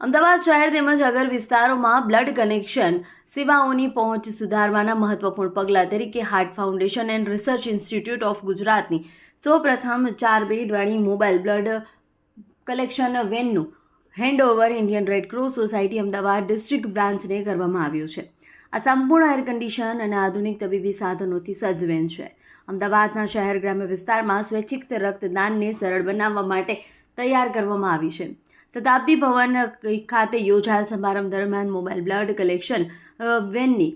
અમદાવાદ શહેર તેમજ અગર વિસ્તારોમાં બ્લડ કનેક્શન સેવાઓની પહોંચ સુધારવાના મહત્વપૂર્ણ પગલાં તરીકે heart foundation and research institute of ગુજરાતની સૌપ્રથમ ચાર બેડવાળી mobile blood collection વેનનું handover Indian Red Cross society Ahmedabad district બ્રાન્ચને કરવામાં આવ્યું છે. આ સંપૂર્ણ એર કન્ડિશન અને આધુનિક તબીબી સાધનોથી સજ્જ વેન છે. અમદાવાદના શહેર ગ્રામ્ય વિસ્તારમાં સ્વૈચ્છિક રક્તદાનને સરળ બનાવવા માટે તૈયાર કરવામાં આવી છે. શતાબ્દી ભવન ખાતે યોજાયેલ સમારંભ દરમિયાન મોબાઈલ બ્લડ કલેક્શન વેનની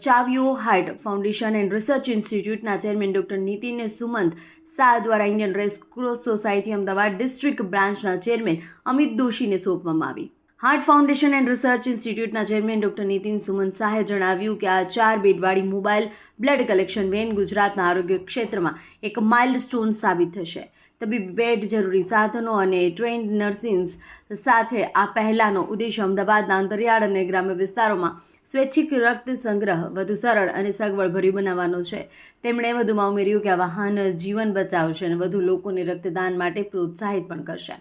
ચાવ્યો હાર્ટ ફાઉન્ડેશન એન્ડ રિસર્ચ ઇન્સ્ટિટ્યૂટના ચેરમેન ડૉક્ટર નીતિન સુમંત શાહ દ્વારા Indian red cross society Ahmedabad district બ્રાન્ચના ચેરમેન અમિત દોશીને સોંપવામાં આવી. હાર્ટ ફાઉન્ડેશન એન્ડ રિસર્ચ ઇન્સ્ટિટ્યૂટના ચેરમેન ડોક્ટર નીતિન સુમન શાહે જણાવ્યું કે આ ચાર બેડવાળી મોબાઈલ બ્લડ કલેક્શન વેન ગુજરાતના આરોગ્ય ક્ષેત્રમાં એક માઇલ્ડ સ્ટોન સાબિત થશે. તબીબી બેડ જરૂરી સાધનો અને ટ્રેન્ડ નર્સિન્સ સાથે આ પહેલાનો ઉદ્દેશ અમદાવાદના અંતરિયાળ અને ગ્રામ્ય વિસ્તારોમાં સ્વૈચ્છિક રક્ત સંગ્રહ વધુ સરળ અને સગવડભર્યું બનાવવાનો છે. તેમણે વધુમાં ઉમેર્યું કે આ વાહન જીવન બચાવશે અને વધુ લોકોને રક્તદાન માટે પ્રોત્સાહિત પણ કરશે.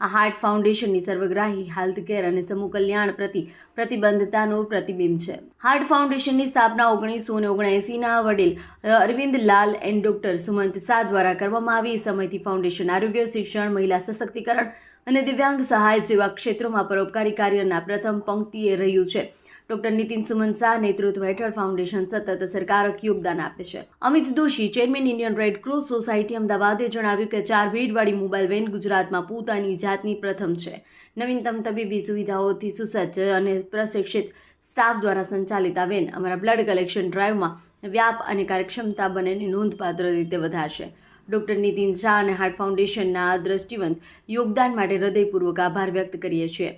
આ હાર્ટ ફાઉન્ડેશનની સર્વગ્રાહી હેલ્થ કેર અને સમૂહ કલ્યાણ પ્રતિ પ્રતિબદ્ધતાનું પ્રતિબિંબ છે. હાર્ટ ફાઉન્ડેશનની સ્થાપના ઓગણીસો ને ઓગણએંસીના વડીલ અરવિંદ લાલ એન્ડ ડૉક્ટર સુમંત શાહ દ્વારા કરવામાં આવી. સમયથી ફાઉન્ડેશન આરોગ્ય, શિક્ષણ, મહિલા સશક્તિકરણ અને દિવ્યાંગ સહાય જેવા ક્ષેત્રોમાં પરોપકારી કાર્યના પ્રથમ પંક્તિએ રહ્યું છે. ડૉક્ટર નીતિન સુમન શાહ નેતૃત્વ હેઠળ ફાઉન્ડેશન સતત સરકારક યોગદાન આપે છે. Amit Doshi, chairman Indian Red Cross society અમદાવાદે જણાવ્યું કે ચાર ભીડવાળી મોબાઈલ વેન ગુજરાતમાં પોતાની જાતની પ્રથમ છે. નવીનતમ તબીબી સુવિધાઓથી સુસજ્જ અને પ્રશિક્ષિત સ્ટાફ દ્વારા સંચાલિત આ વેન અમારા બ્લડ કલેક્શન ડ્રાઈવમાં વ્યાપ અને કાર્યક્ષમતા બંનેને નોંધપાત્ર રીતે વધારશે. ડૉક્ટર નીતિન શાહ અને હાર્ટ ફાઉન્ડેશનના દ્રષ્ટિવંત યોગદાન માટે હૃદયપૂર્વક આભાર વ્યક્ત કરીએ છીએ.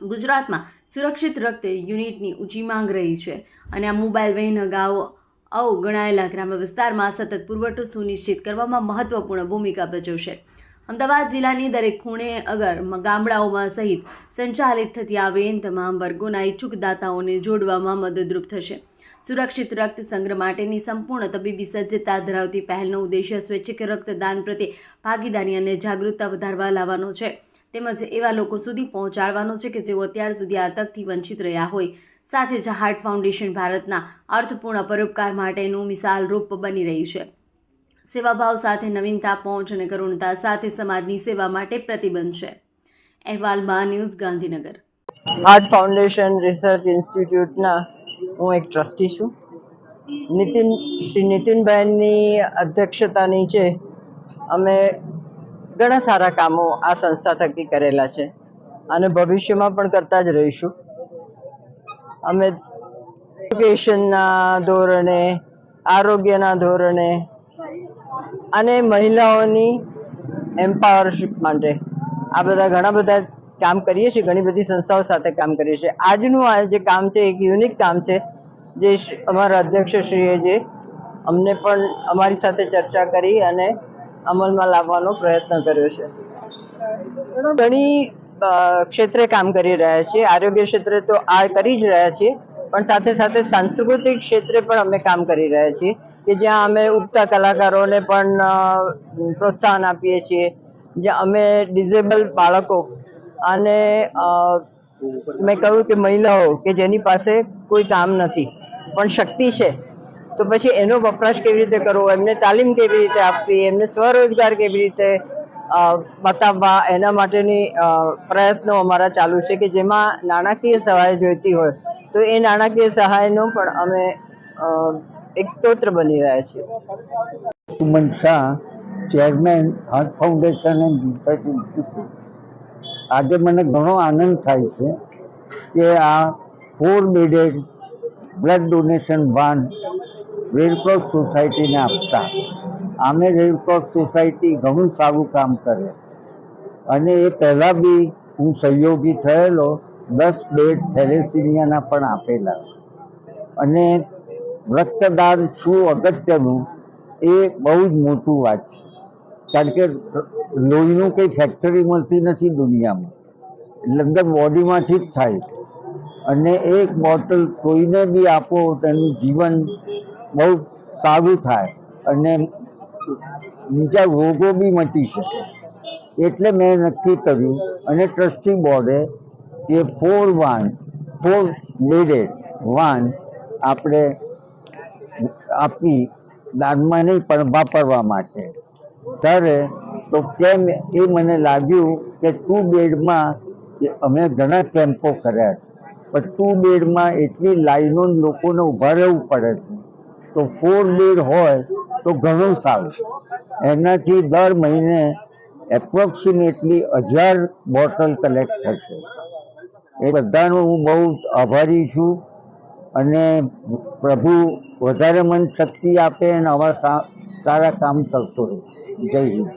ગુજરાતમાં સુરક્ષિત રક્ત યુનિટની ઊંચી માંગ રહી છે અને આ મોબાઈલ વેન અગાઉ અવગણાયેલા ગ્રામ્ય વિસ્તારમાં સતત પુરવઠો સુનિશ્ચિત કરવામાં મહત્વપૂર્ણ ભૂમિકા ભજવશે. અમદાવાદ જિલ્લાની દરેક ખૂણે અગર ગામડાઓમાં સહિત સંચાલિત થતી આ વેન તમામ વર્ગોના ઈચ્છુક દાતાઓને જોડવામાં મદદરૂપ થશે. સુરક્ષિત રક્ત સંગ્રહ માટેની સંપૂર્ણ તબીબી સજ્જતા ધરાવતી પહેલનો ઉદ્દેશ્ય સ્વૈચ્છિક રક્તદાન પ્રત્યે ભાગીદારી અને જાગૃતતા વધારવા લાવવાનો છે. તેમજ એવા લોકો સુધી પહોંચાડવાનો છે કે જેઓ અત્યાર સુધી આ તકથી વંચિત રહ્યા હોય. સાથે જ હાર્ટ ફાઉન્ડેશન ભારતના અર્થપૂર્ણ પરોપકાર માટેનું મિસાલ રૂપ બની રહી છે. સેવાભાવ સાથે નવીનતા પહોંચ અને કરુણતા સાથે સમાજની સેવા માટે પ્રતિબંધ છે. અહેવાલ બા news Gandhinagar. Heart foundation research ઇન્સ્ટિટ્યૂટના હું એક ટ્રસ્ટી છું. નીતિન શ્રી નીતિનભાઈની અધ્યક્ષતા નીચે અમે ઘણા સારા કામો આ સંસ્થા થકી કરેલા છે. અને ભવિષ્યમાં પણ કરતા જ રહીશું. અમે એજ્યુકેશનના ધોરણે, આરોગ્યના ધોરણે અને મહિલાઓની એમ્પાવરશીપ માટે આ બધા ઘણા બધા કામ કરીએ છીએ, ઘણી બધી સંસ્થાઓ સાથે કામ કરીએ છીએ. આજનું આ જે કામ છે, એક યુનિક કામ છે, જે અમારા અધ્યક્ષશ્રીએ જે અમને પણ અમારી સાથે ચર્ચા કરી અને અમલમાં લાવવાનો પ્રયત્ન કર્યો છે. ઘણી ક્ષેત્રે કામ કરી રહ્યા છીએ. આરોગ્ય ક્ષેત્રે તો આ કરી જ રહ્યા છીએ, પણ સાથે સાથે સાંસ્કૃતિક ક્ષેત્રે પણ અમે કામ કરી રહ્યા છીએ કે જ્યાં અમે ઉગતા કલાકારોને પણ પ્રોત્સાહન આપીએ છીએ. જ્યાં અમે ડિઝેબલ બાળકો અને મેં કહ્યું કે મહિલાઓ કે જેની પાસે કોઈ કામ નથી, પણ શક્તિ છે તો પછી એનો વપરાશ કેવી રીતે કરવો? એમને તાલીમ કેવી રીતે આપવી? એમને સ્વરોજગાર કેવી રીતે બતાવવા? એના માટેની પ્રયત્નો અમારા ચાલુ છે કે જેમાં નાણાકીય સહાય જોઈતી હોય. તો એ નાણાકીય સહાયનો પણ અમે એક સ્ત્રોત્ર બની રહ્યા છીએ. Suman Shah, chairman, heart foundation and research institute. આજે મને ઘણો આનંદ થાય છે કે આ four bedded blood donation van red cross સોસાયટીને આપતા. આમે રેડક્રોસ સોસાયટી ઘણું સારું કામ કરે છે. અને એ પહેલાં બી હું સહયોગી થયેલો, દસ બેડ થેલેસિમિયાના પણ આપેલા. અને રક્તદાન શું અગત્યનું, એ બહુ જ મોટું વાત છે. કારણ કે લોહીનું કંઈ ફેક્ટરી મળતી નથી દુનિયામાં. અંદર બોડીમાંથી જ થાય છે. અને એક બોટલ કોઈને બી આપો, તેનું જીવન બહુ સારું થાય અને બીજા રોગો બી મટી શકે. એટલે મેં નક્કી કર્યું અને ટ્રસ્ટી બોર્ડે એ four van, four bedded van આપણે આપી દાનમાં નહીં, પણ વાપરવા માટે. ત્યારે તો કેમ એ મને લાગ્યું કે ટુ બેડમાં અમે ઘણા કેમ્પો કર્યા છે. પણ ટુ બેડમાં એટલી લાઈનો લોકોને ઊભા રહેવું પડે છે. તો ફોર બેડ હોય તો ઘણું સારું. એનાથી દર મહિને એપ્રોક્સિમેટલી હજાર બોટલ કલેક્ટ થશે. એ બધાનો હું બહુ આભારી છું અને પ્રભુ વધારે મન શક્તિ આપે અને આવા સારા કામ કરતો રહે. જય હિન્દ.